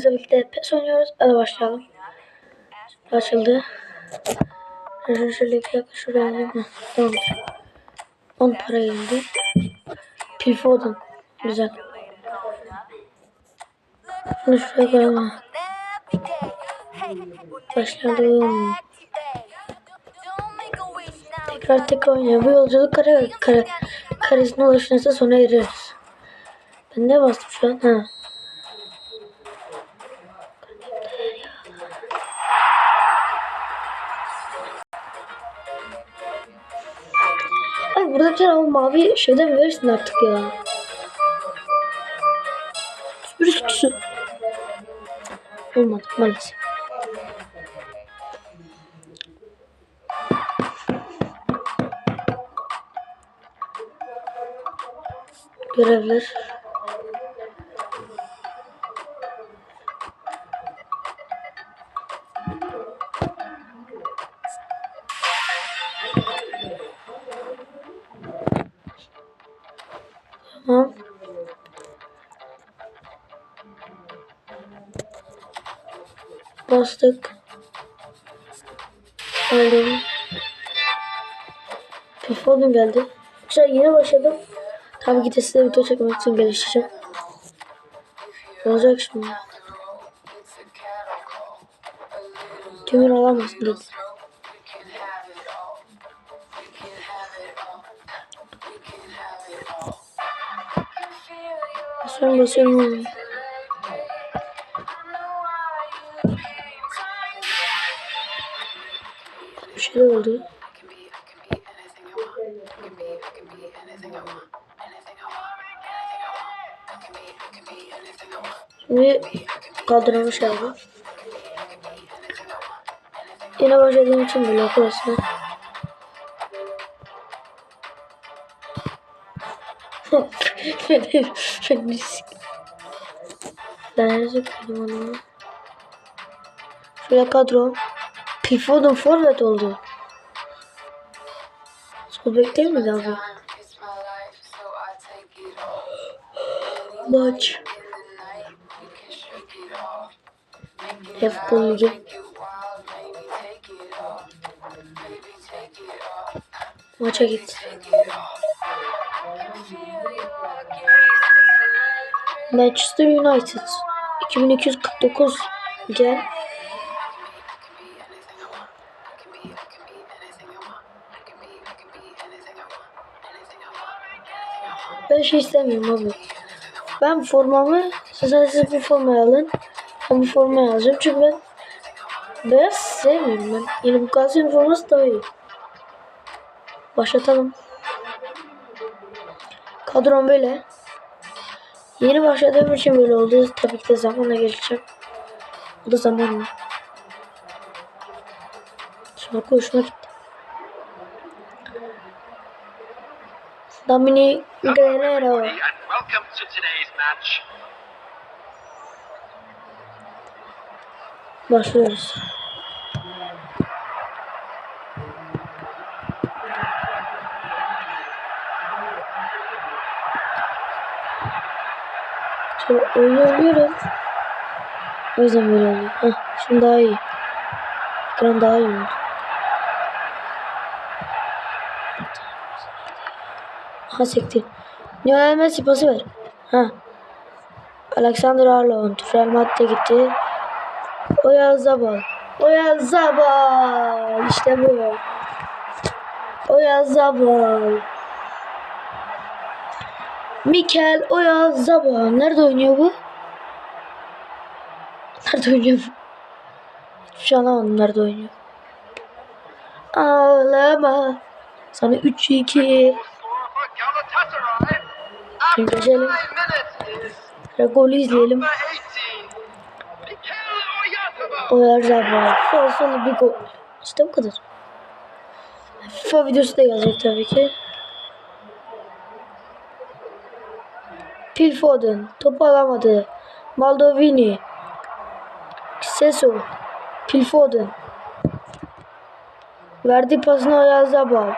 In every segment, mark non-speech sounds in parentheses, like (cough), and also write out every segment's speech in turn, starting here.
Bizle birlikte PES oynuyoruz. Hadi başlayalım. Açıldı. Şöyle şöyle iki dakika şuraya alayım. Tamamdır. 10 para geldi. Phil Foden. Güzel. Bunu şuraya koyalım. Başlayalım. Tekrar tekrar oynayalım. Bu yolculuk kare, kare, karesine ulaşırsa sona ereriz. Ben ne bastım şu an? Ha. Ay burada bir tane o mavi şeyden verirsin artık ya. Süpürüş kutusu. Olmadı maalesef. Görevler. Tamam. Bastık. Aldım. Telefonum geldi. Güzel yeni başladım. Tabii ki de size video çekmek için geliştireceğim. Ne olacak şimdi? Tümür alamazsın dedi. Sonra basıyorum. Bir şey oldu. Şimdi kaldırılmış abi. Yine başladığım için böyle arkadaşlar. (laughs) Feminist. Nerede koydum onu? Şöyle kadro. Pifod'un forvet oldu. Sol bek değil miydi abi? Maç. Futbol Ligi. Maça git. Manchester United 2249 gel. Ben şey istemiyorum abi. Ben formamı size siz bu formayı alın. Ben bu formayı alacağım çünkü ben beyaz sevmiyorum ben. Yani bu Galatasaray'ın forması daha iyi. Başlatalım. Kadrom böyle. Yeni başladığım için böyle oldu. Tabii ki de zamanla geleceğim. Bu da zamanla. Şarkı hoşuma gitti. Dominic Guerrero. and Başlıyoruz. Şöyle oynuyorum. O yüzden böyle oluyor. Heh, şimdi daha iyi. Ekran daha iyi oldu. Ha sekti. Lionel Messi pası ver. Ha. Alexander Arnold Real Madrid'e gitti. Oya Zabal. Oya Zabal. İşte bu. Oya Zabal. Mikel Oya Zabal. Nerede oynuyor bu? Nerede oynuyor bu? Hiçbir şey anlamadım nerede oynuyor. Ağlama. Sana 3-2. Score for Galatasaray. Şimdi geçelim. golü izleyelim. number 18, Mikel Oyarzabal. Oya Zabal. Sol solu bir gol. İşte bu kadar. FIFA videosu da gelecek tabii ki. Phil Foden topu alamadı. Maldovini. Seso. Phil Foden. Verdi pasını Oya Zabal.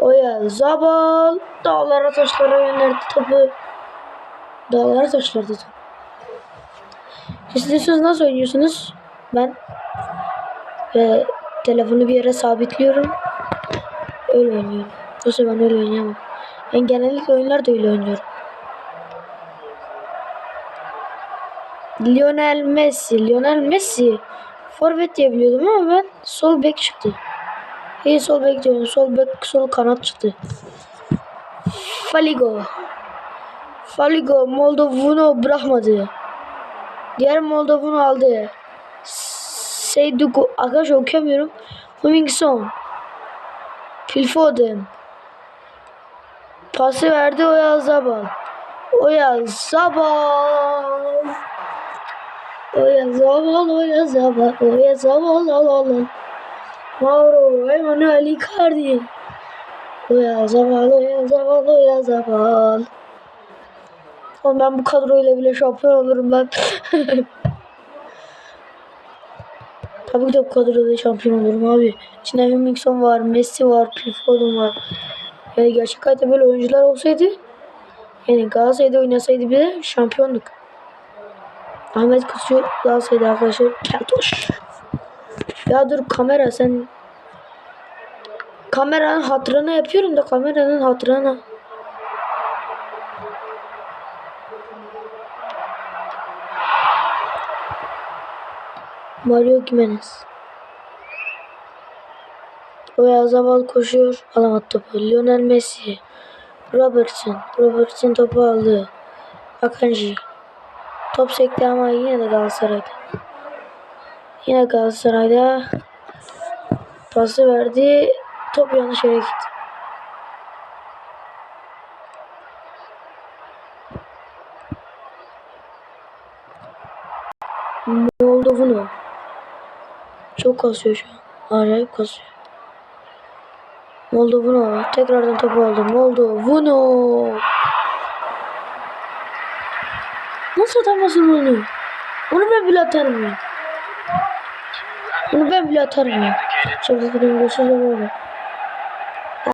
Oya Zabal. Dağlara taşlara yöneltti topu. Dağlara taşlarda top. İstiyorsanız nasıl oynuyorsunuz? Ben e, telefonu bir yere sabitliyorum. Öyle oynuyorum. Yoksa ben öyle oynayamam. Ben genellikle oyunlarda öyle oynuyorum. Lionel Messi. Lionel Messi. Forvet diye biliyordum ama ben sol bek çıktı. İyi sol bek diyorum. Sol bek, sol kanat çıktı. Faligo. Faligo Moldovunu bırakmadı. Diğer Moldovunu aldı. Seyduku. Arkadaşlar okuyamıyorum. Hummingson. Phil Foden. Pası verdi Oya Zabal. Oya Zabal. Oya Zabal, Oya Zabal, Oya Zabal, al al al. Mauro Emanuel Icardi. Oya Zabal, Oya Zabal, Oya Zabal. Oğlum ben bu kadroyla bile şampiyon olurum ben. (laughs) Tabii ki de bu kadroyla şampiyon olurum abi. İçinde Hummingson var, Messi var, Phil Foden var. Yani gerçek hayatta böyle oyuncular olsaydı yani Galatasaray'da oynasaydı bile şampiyonluk. Ahmet Kutucu Galatasaray'da arkadaşlar. Keltoş. Ya dur kamera sen kameranın hatırına yapıyorum da kameranın hatırına. Mario Gimenez. Oya Zabal koşuyor. Alamadı topu. Lionel Messi. Robertson. Robertson topu aldı. Akanji. Top sekti ama yine de Galatasaray'da. Yine Galatasaray'da. Pası verdi. Top yanlış yere gitti. Moldovunu. Çok kasıyor şu an. Acayip kasıyor. Moldovunu. Tekrardan topu aldı. Moldovunu. Nasıl atamazsın onu? Onu ben bile atarım ya. Onu ben bile atarım ya. Çok da görüşürüz.